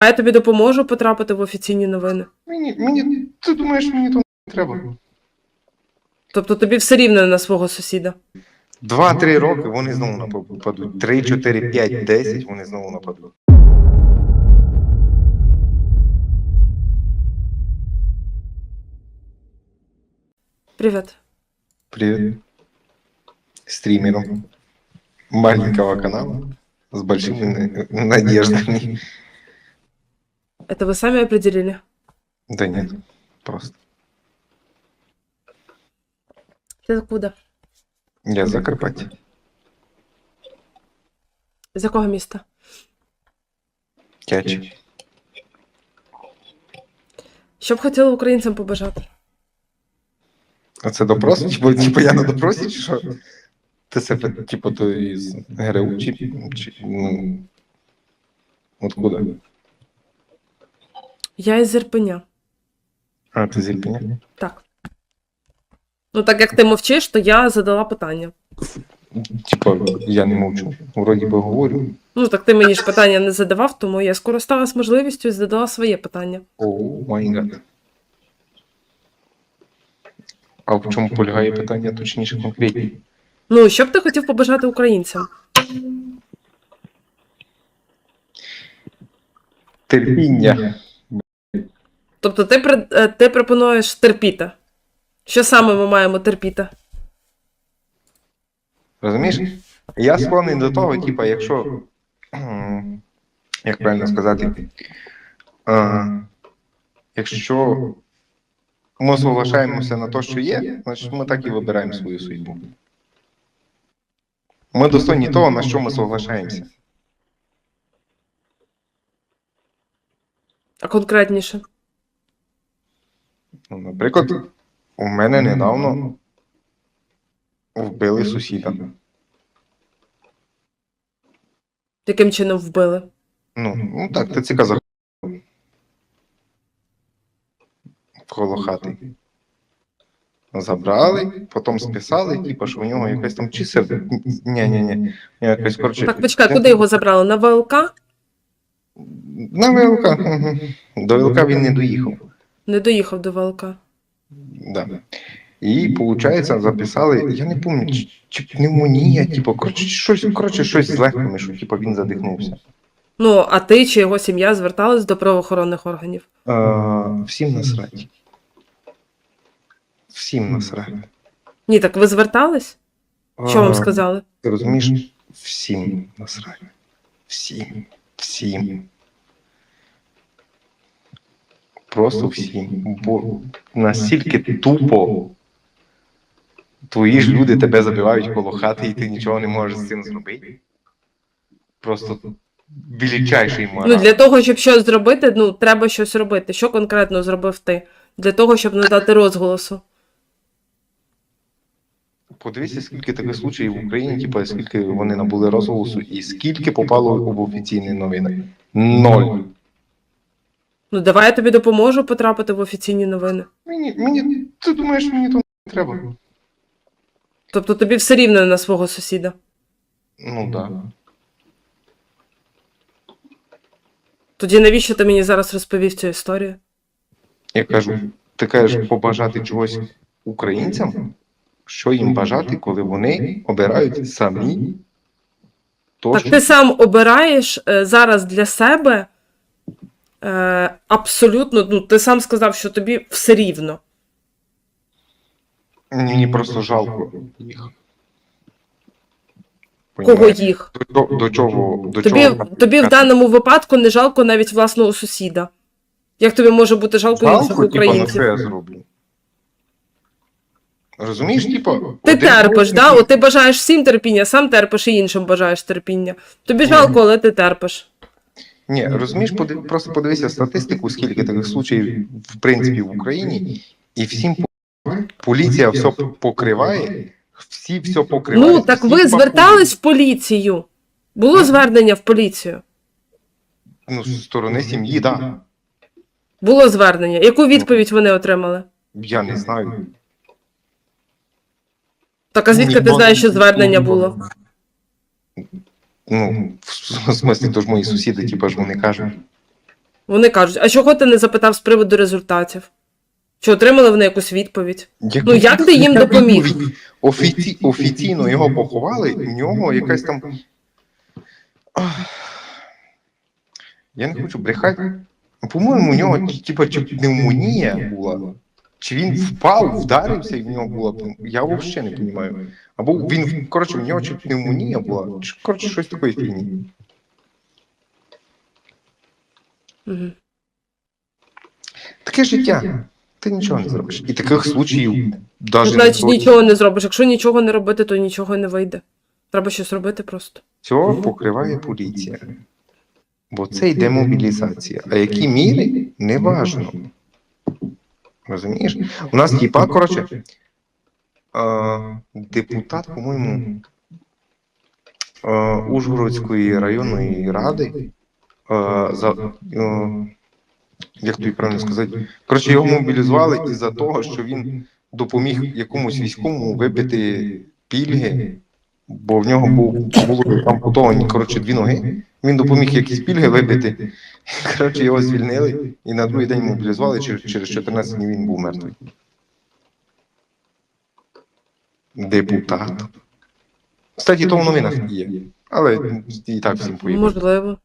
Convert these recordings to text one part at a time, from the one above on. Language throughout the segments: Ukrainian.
А я тобі допоможу потрапити в офіційні новини. Мені, мені, ти думаєш, мені то не треба. Тобто тобі все рівно на свого сусіда. Два-три роки вони знову нападуть. Три, чотири, п'ять, десять вони знову нападуть. Привіт. Привет. Стримером маленького канала с большими на- надеждами. Это вы сами определили? Да нет, просто. Ти откуда? Я з Закарпаття. З якого міста? Тяч. Що б хотіли українцям побажати? А це допрос? Типу, типу я на допросі, чи що? Ти себе, типу, то із ГРУ, чи, чи ну, откуда? Я із Ірпеня. А, ти з Ірпеня? Так. Ну, так як ти мовчиш, то я задала питання. Типу, я не мовчу. Вроді би говорю. Ну, так ти мені ж питання не задавав, тому я скористалась можливістю і задала своє питання. О, май гад. А в чому полягає питання точніше конкретні? Ну, що б ти хотів побажати українцям? Терпіння. Тобто ти, е, ти пропонуєш терпіти. Що саме ми маємо терпіти? Розумієш? Я склонний до того, типа, якщо. Як правильно сказати? А, якщо ми соглашаємося на те, що є, значить ми так і вибираємо свою судьбу. Ми достойні того, на що ми соглашаємося. А конкретніше? Ну, наприклад, у мене недавно вбили сусіда. Яким чином вбили? Ну, ну так, ти цікаво коло хати. Забрали, потім списали, типу, що у нього якась там чи серце. Ні, ні, ні. Якось коротше. Так, почекай, куди його забрали? На ВЛК? На ВЛК. До ВЛК він не доїхав. Не доїхав до ВЛК. Да. І, виходить, записали, я не пам'ятаю, чи, пневмонія, типу, коротше, щось, коротше, щось з легкими, що типу, він задихнувся. Ну, а ти чи його сім'я звертались до правоохоронних органів? Е, всім насрать. Всім насрать. Ні, так ви звертались? Що вам сказали? Ти розумієш? Всім насрать. Всім. Всім. Просто всім. Бо настільки тупо твої ж люди тебе забивають коло хати, і ти нічого не можеш з цим зробити. Просто величайший Ну, для того, щоб щось зробити, ну, треба щось робити. Що конкретно зробив ти? Для того, щоб не дати розголосу. Подивися, скільки таких случаїв в Україні, типу, скільки вони набули розголосу, і скільки попало в офіційні новини. Ноль. Ну, давай я тобі допоможу потрапити в офіційні новини. Мені, мені, ти думаєш, мені то не треба? Тобто тобі все рівно на свого сусіда. Ну так. Да. Тоді навіщо ти мені зараз розповів цю історію? Я кажу, ти кажеш побажати чогось українцям, що їм бажати, коли вони обирають самі то, Так що... ти сам обираєш е, зараз для себе е, абсолютно, ну, ти сам сказав, що тобі все рівно. Мені просто жалко їх. Кого Понімаєш? їх? До, до, до чого? До Тобі, чого? тобі в даному випадку не жалко навіть власного сусіда. Як тобі може бути жалко інших Жалко, типа, що українців? я зроблю? Розумієш, типа, Ти один терпиш, да? От ти бажаєш всім терпіння, сам терпиш і іншим бажаєш терпіння. Тобі жалко, але ти терпиш. Ні, розумієш, подив... просто подивися статистику, скільки таких случаїв в принципі в Україні, і всім поліція все покриває, всі все покривають. Ну, так ви пакують. звертались в поліцію. Було звернення в поліцію. Ну, з сторони сім'ї, так. Да. Було звернення. Яку відповідь вони отримали? Я не знаю. Так а звідки ти знаєш, що звернення було? Ну, в смислі, то ж мої сусіди, типа ж вони кажуть. Вони кажуть, а чого ти не запитав з приводу результатів? Чи отримали вони якусь відповідь? Ну, як ти їм допоміг? Офіці... Офіційно його поховали, в нього якась там. Я не хочу брехати. По-моєму, у нього типа чи пневмонія була. Чи він впав, вдарився, і в нього була Я взагалі не розумію. Або він, коротше, в нього чи пневмонія була, чи коротше щось такої фігні. Таке життя. Ти нічого не зробиш. І таких случаїв навіть значить, нічого не зробиш. Якщо нічого не робити, то нічого не вийде. Треба щось робити просто. Цього покриває поліція. Бо це йде мобілізація. А які міри не важно. Розумієш? У нас типа, коротше, а, депутат, по-моєму, Ужгородської районної ради. а, за, а, як тобі правильно сказати? Коротше, його мобілізували із-за того, що він допоміг якомусь військовому вибити пільги бо в нього був були ампутовані коротше дві ноги. Він допоміг якісь пільги вибити. Коротше, його звільнили і на другий день мобілізували. Через, через 14 днів він був мертвий. Депутат. Кстати, то в новинах є. Але і так всім поїхали. Можливо.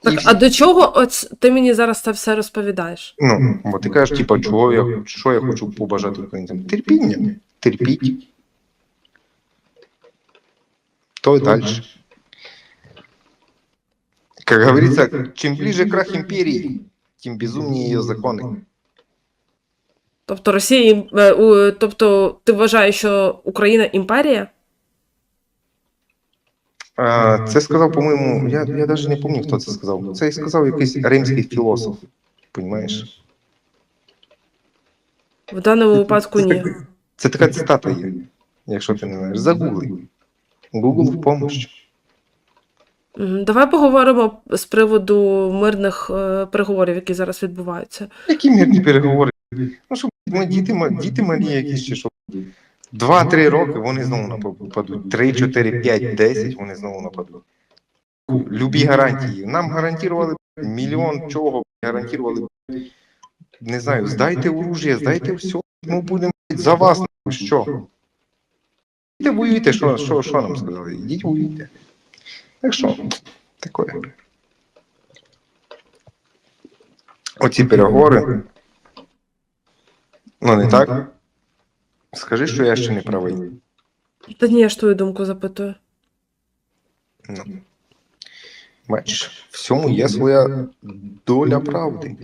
Так, а до чого оц... ти мені зараз це все розповідаєш? Ну, бо ти кажеш, типа, чого я, що я хочу побажати українцям? Терпіння. Терпіть. То и дальше. Как говорится, чем ближе крах империи, тем безумнее ее законы. Тобто Росія, ім- е, у- тобто ти вважаєш, що Україна імперія? Це сказав, по-моєму, я, я навіть не пам'ятаю, хто це сказав. Це сказав якийсь римський філософ. Понимаєш? В даному випадку ні. Це така цитата є, якщо ти не знаєш. Загугли. Google в помощь. Давай поговоримо з приводу мирних е, переговорів, які зараз відбуваються. Які мирні переговори? Ну що, ми діти, діти малі якісь чи що? Два-три роки вони знову нападуть. Три, чотири, п'ять, десять вони знову нападуть. Любі гарантії. Нам гарантували мільйон чого, гарантували. Не знаю, здайте оружие, здайте все. Ми будемо за вас. ну, Що? Ідіть воюйте, що, що, що нам сказали? Ідіть воюйте. Так що, таке. Оці переговори. Ну, не так? Скажи, що я ще не правий. Та ні, я ж твою думку запитую. Ну. Бачиш, всьому є своя доля правди.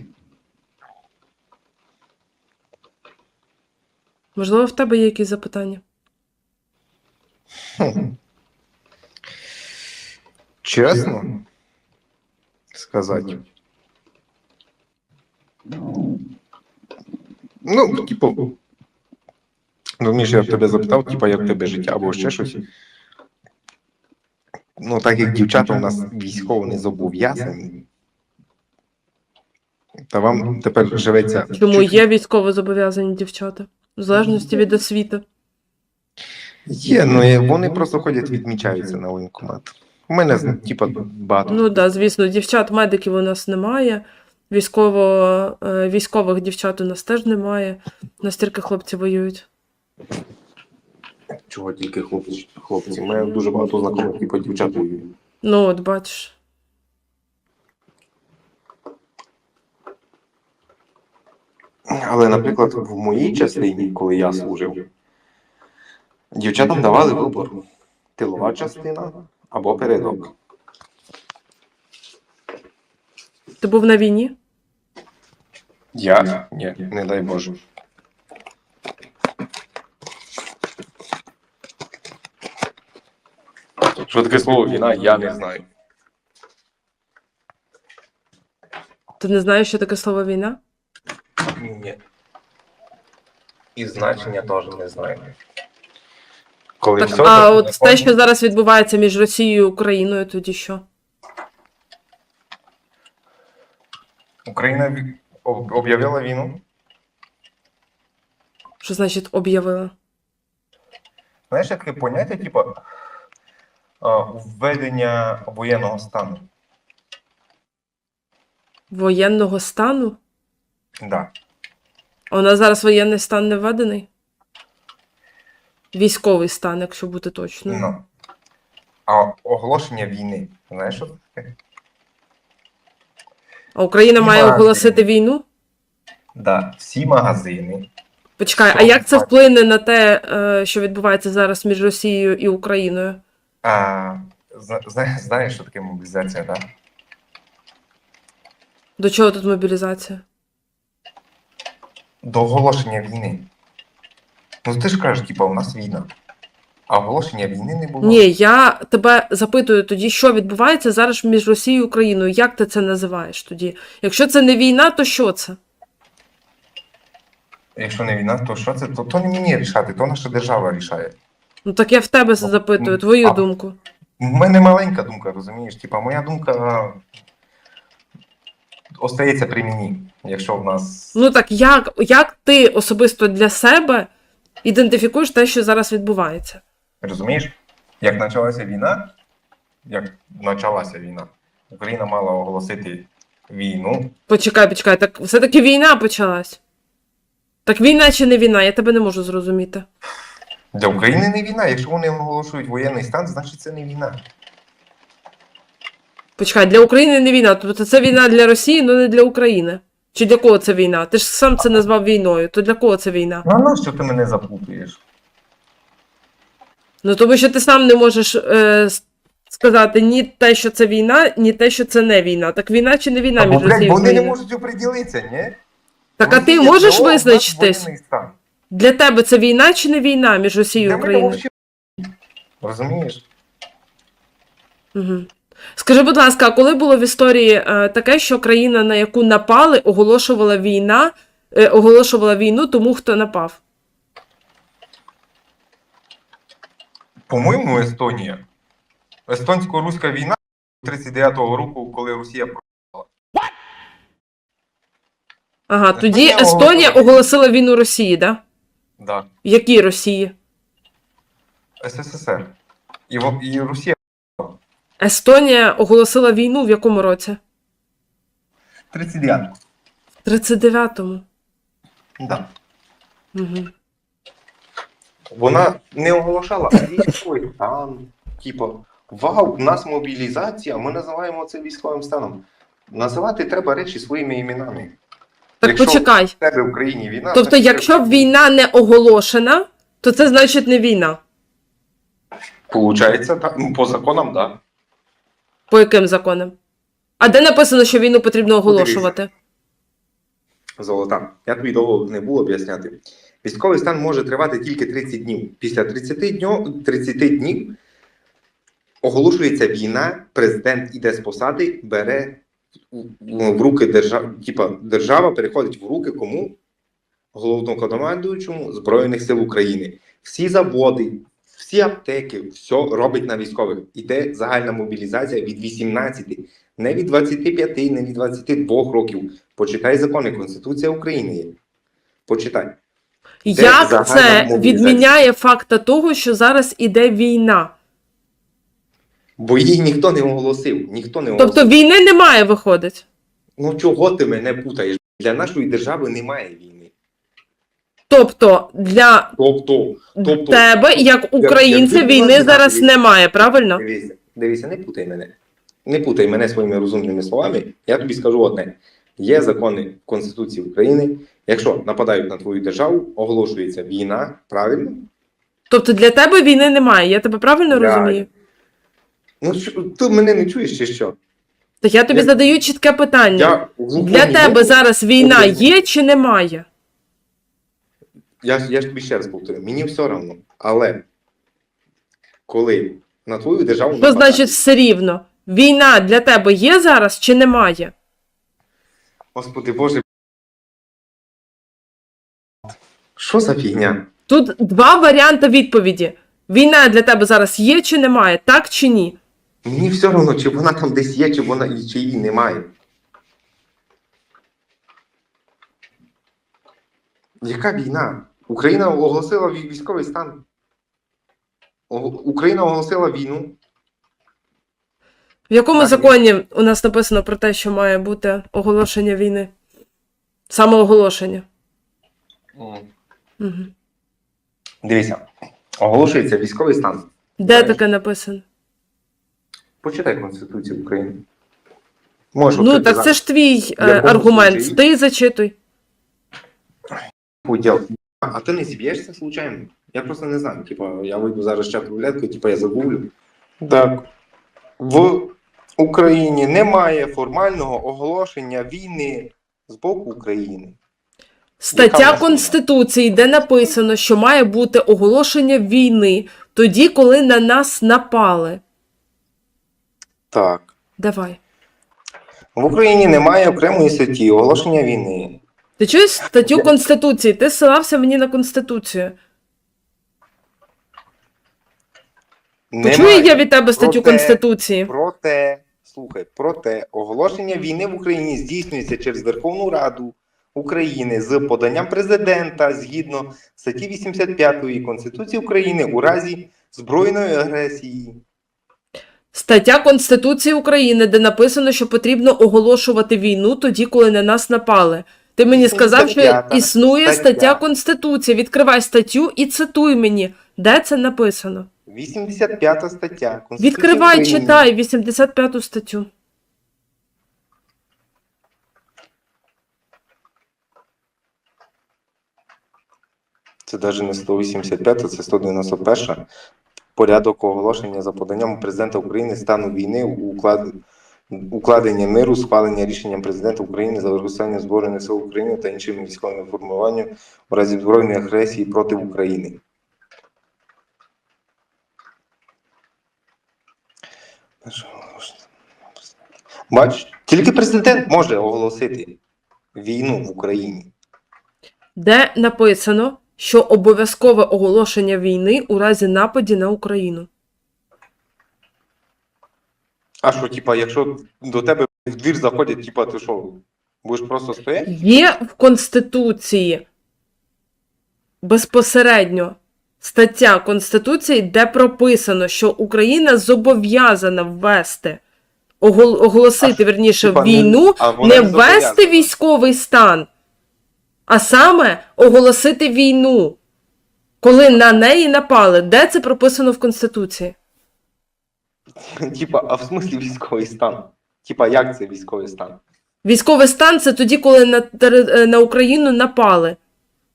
Можливо, в тебе є якісь запитання? Хм. Чесно сказати. Ну, типу, ну, Міш, я б тебе запитав, типу, як в тебе життя або ще щось. Ну, так як дівчата у нас військово не зобов'язані. Та вам тепер живеться. Чому є військово зобов'язані дівчата? В залежності від освіти. Є, ну і вони просто ходять, відмічаються на воєнкомат. У мене, типа, багато. Ну так, да, звісно, дівчат-медиків у нас немає. Військово, е, військових дівчат у нас теж немає. Настільки хлопці воюють. Чого тільки хлопці? Хлопці. У мене дуже багато знайомих, типу, дівчат воюють. Ну, от бачиш. Але, наприклад, в моїй частині, коли я служив, дівчатам давали вибор: тилова частина або передок. Ти був на війні? Я? Ні, не дай Боже. Що таке слово війна, я не знаю. Ти не знаєш, що таке слово війна? Ні. І значення теж не знаю. Коли Так, все а так от те, що зараз відбувається між Росією і Україною, тоді що? Україна об'явила війну. Що значить об'явила? Знаєш, таке поняття, типу, введення воєнного стану. Воєнного стану? Да. А у нас зараз воєнний стан не введений? Військовий стан, якщо бути точною. Ну. А оголошення війни. Знаєш, що таке? А Україна має Немає. оголосити війну? Да. Всі магазини. Почекай, а як це вплине на те, е, що відбувається зараз між Росією і Україною? А, зна- зна- знаєш, що таке мобілізація, так? Да? До чого тут мобілізація? До оголошення війни. Ну ти ж кажеш, типа, у нас війна. А оголошення війни не було. Ні, я тебе запитую тоді, що відбувається зараз між Росією і Україною. Як ти це називаєш тоді? Якщо це не війна, то що це? Якщо не війна, то що це? То, то не мені рішати, то наша держава рішає. Ну так я в тебе запитую, твою а- думку. У мене маленька думка, розумієш? Типа, моя думка остається при мені, якщо в нас. Ну так як, як ти особисто для себе ідентифікуєш те, що зараз відбувається? Розумієш? Як почалася війна, як почалася війна, Україна мала оголосити війну. Почекай, почекай, так все-таки війна почалась. Так війна чи не війна, я тебе не можу зрозуміти. Для України не війна. Якщо вони оголошують воєнний стан, значить це не війна. Почекай, для України не війна. Тобто це війна для Росії, але не для України. Чи для кого це війна? Ти ж сам це назвав війною. То для кого це війна? Ну а на ти мене запутуєш? Ну тому що ти сам не можеш е, сказати ні те, що це війна, ні те, що це не війна. Так війна чи не війна Або, між блядь, Росією і вони не Україною? можуть оприділитися, ні? Так а ти можеш до, у нас визначитись? воєнний стан. Для тебе це війна чи не війна між Росією і Для мене Україною? вообще Розумієш? Угу. Скажи, будь ласка, а коли було в історії е, таке, що країна, на яку напали, оголошувала війна, е, оголошувала війну тому, хто напав? По-моєму, Естонія. Естонсько-руська війна 39-го року, коли Росія про- Ага, тоді Естонія оголосила- оголосила війну Росії, да? да, Якій Росії? СССР. І, і Росія Естонія оголосила війну в якому році? 39. В 39-му. Да. Угу. Вона не оголошала, а військовий стан. Типа, вау, у нас мобілізація, ми називаємо це військовим станом. Називати треба речі своїми іменами. Так Якщо почекай. В тебе в Україні війна. Тобто, якщо це- війна не оголошена, то це значить не війна. Получається, так. Ну, по законам, так. Да. По яким законам? А де написано, що війну потрібно оголошувати? Золота. Я тобі довго не буду об'ясняти. Військовий стан може тривати тільки 30 днів. Після 30 днів, 30 днів оголошується війна, президент іде з посади, бере в в руки держава, типа держава переходить в руки кому? Головнокомандуючому Збройних сил України. Всі заводи, всі аптеки, все робить на військових. Іде загальна мобілізація від 18, не від 25, не від 22 років. Почитай закони, Конституція України є. Почитай. Як це відміняє факта того, що зараз іде війна? Бо її ніхто не оголосив. Ніхто не оголосив. Тобто війни немає, виходить. Ну чого ти мене путаєш? Для нашої держави немає війни. Тобто для Тобто, тобто тебе, як українця, я- війни я- зараз я- немає, правильно? дивися, дивися, не путай мене. Не путай мене своїми розумними словами. Я тобі скажу одне: є закони Конституції України. Якщо нападають на твою державу, оголошується війна, правильно? Тобто для тебе війни немає, я тебе правильно Я- розумію? Ну що, ти мене не чуєш чи що? Так я тобі Я- задаю чітке питання. Я в Для тебе зараз війна є чи немає? Я, я ж тобі ще раз повторю, мені все одно. Але коли на твою державу Що значить все рівно? Війна для тебе є зараз чи немає? Господи Боже. Що за фігня? Тут два варіанти відповіді. Війна для тебе зараз є чи немає, так чи ні? Мені все одно, чи вона там десь є, чи вона і чи її немає. Яка війна? Україна оголосила військовий стан. Україна оголосила війну. В якому Так, законі у нас написано про те, що має бути оголошення війни? Самооголошення. Угу. Дивіться, оголошується військовий стан. Де Так. таке написано? Почитай Конституцію України. Можеш ну, так зараз. це ж твій е, аргумент. Ти зачитуй. Уділ. А ти не зіб'єшся случайно? Я просто не знаю. Типа, я вийду зараз чат рулетку, типа я загуглю. Так. В Україні немає формального оголошення війни з боку України. Стаття Конституції, де написано, що має бути оголошення війни тоді, коли на нас напали. Так. Давай. В Україні немає окремої статті оголошення війни. Ти чуєш статтю Конституції? Ти ссилався мені на Конституцію. Почую Немає. я від тебе статтю Проте- Конституції. Проте, слухай, проте оголошення війни в Україні здійснюється через Верховну Раду України з поданням президента згідно статті 85 Конституції України у разі збройної агресії. Стаття Конституції України, де написано, що потрібно оголошувати війну тоді, коли на нас напали. Ти мені сказав, що 85-та існує стаття. стаття Конституції. Відкривай статтю і цитуй мені, де це написано. 85 стаття Конституції Відкривай, України. читай 85 статтю. Це навіть не 185, це 191. Порядок оголошення за поданням президента України стану війни уклад... укладення миру, схвалення рішенням президента України за використання Збройних сил України та іншими військовими формуваннями у разі збройної агресії проти України. Бач, тільки президент може оголосити війну в Україні. Де написано, що обов'язкове оголошення війни у разі нападі на Україну. А що, типа, якщо до тебе в двір заходять, типа, ти що, будеш просто стояти? Є в Конституції безпосередньо стаття Конституції, де прописано, що Україна зобов'язана ввести, огол- оголосити, А, верніше, типа, не- війну, а вона не не ввести зобов'язана. військовий стан, а саме оголосити війну, коли на неї напали. Де це прописано в Конституції? Типа, а в смислі військовий стан? Типа, як це військовий стан? Військовий стан це тоді, коли на, е, на Україну напали,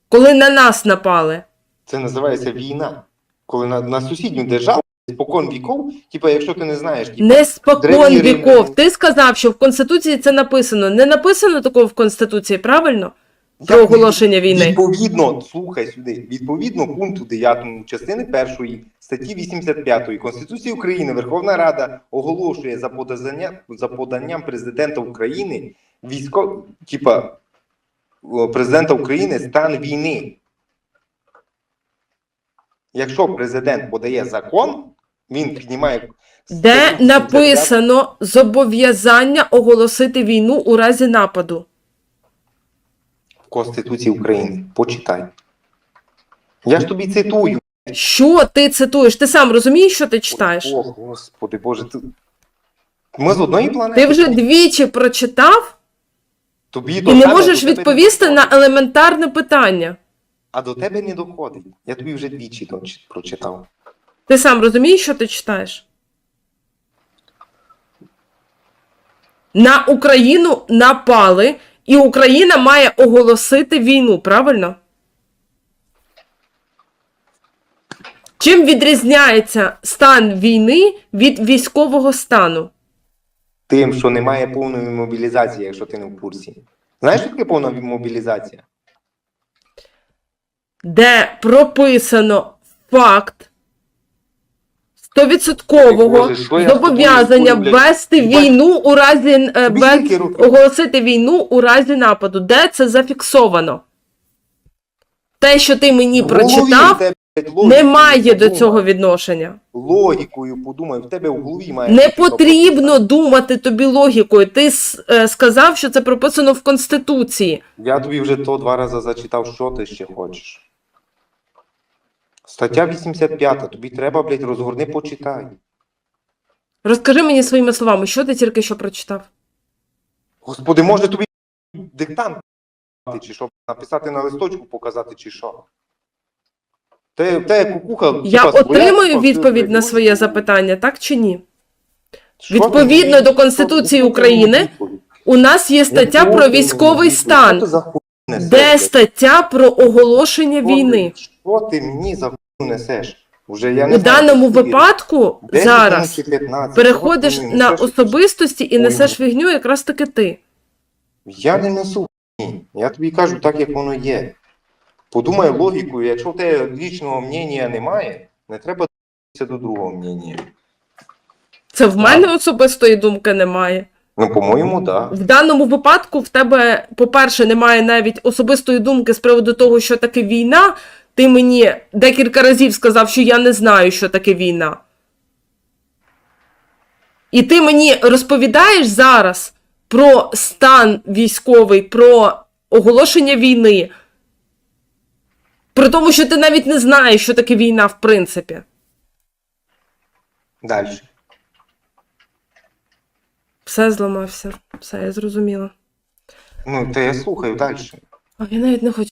коли на нас напали. Це називається війна. Коли на, на сусідню державу спокон віков, типа, якщо ти не знаєш, типа, Не спокон древні віков. римляни. Ти сказав, що в Конституції це написано. Не написано такого в Конституції, правильно? Про оголошення війни. Відповідно, слухай сюди, відповідно пункту 9 частини 1 статті 85 Конституції України Верховна Рада оголошує за подання за поданням президента України військо, типа президента України стан війни. Якщо президент подає закон, він піднімає Де написано зобов'язання оголосити війну у разі нападу. Конституції України. Почитай. Я ж тобі цитую. Що ти цитуєш? Ти сам розумієш, що ти читаєш? О, Господи Боже, ти... Ми з одної планети. Ти вже двічі прочитав Тобі і не можеш відповісти на елементарне питання. А до тебе не доходить. Я тобі вже двічі прочитав. Ти сам розумієш, що ти читаєш? На Україну напали, і Україна має оголосити війну, правильно? Чим відрізняється стан війни від військового стану? Тим, що немає повної мобілізації, якщо ти не в курсі. Знаєш, що таке повна мобілізація? Де прописано факт стовідсоткового зобов'язання вести війну у разі е, без оголосити війну у разі нападу. Де це зафіксовано? Те, що ти мені прочитав, не має до цього відношення. Логікою подумай, в тебе в голові має. Не потрібно думати тобі логікою. Ти е, сказав, що це прописано в Конституції. Я тобі вже то два рази зачитав, що ти ще хочеш. Стаття 85, тобі треба, блядь, розгорни, почитай. Розкажи мені своїми словами, що ти тільки що прочитав? Господи, може тобі диктант дати, чи що написати на листочку, показати, чи що? Те, те кукуха. Я типа, своя, отримую відповідь на своє запитання, так чи ні? Що ти Відповідно до Конституції що України. У нас є стаття про військовий стан, Що ти за хуйню несеш, де блядь? стаття про оголошення Що ти- війни. Що ти мені за несеш? Уже я У не знаю, даному випадку 10 зараз минут чи 15. переходиш Що ти на несеш? особистості і несеш фігню якраз таки ти. Я не несу хуйні. Я тобі кажу так, як воно є. Подумай логікою, якщо в тебе лічного мнення немає, не треба до другого мнення. Це в мене особистої думки немає. Ну, по-моєму, так. В даному випадку в тебе, по-перше, немає навіть особистої думки з приводу того, що таке війна. Ти мені декілька разів сказав, що я не знаю, що таке війна. І ти мені розповідаєш зараз про стан військовий, про оголошення війни. Про тому, що ти навіть не знаєш, що таке війна, в принципі. Далі. Все зламався. Все, я зрозуміла. Ну, то я слухаю далі. А я навіть не хочу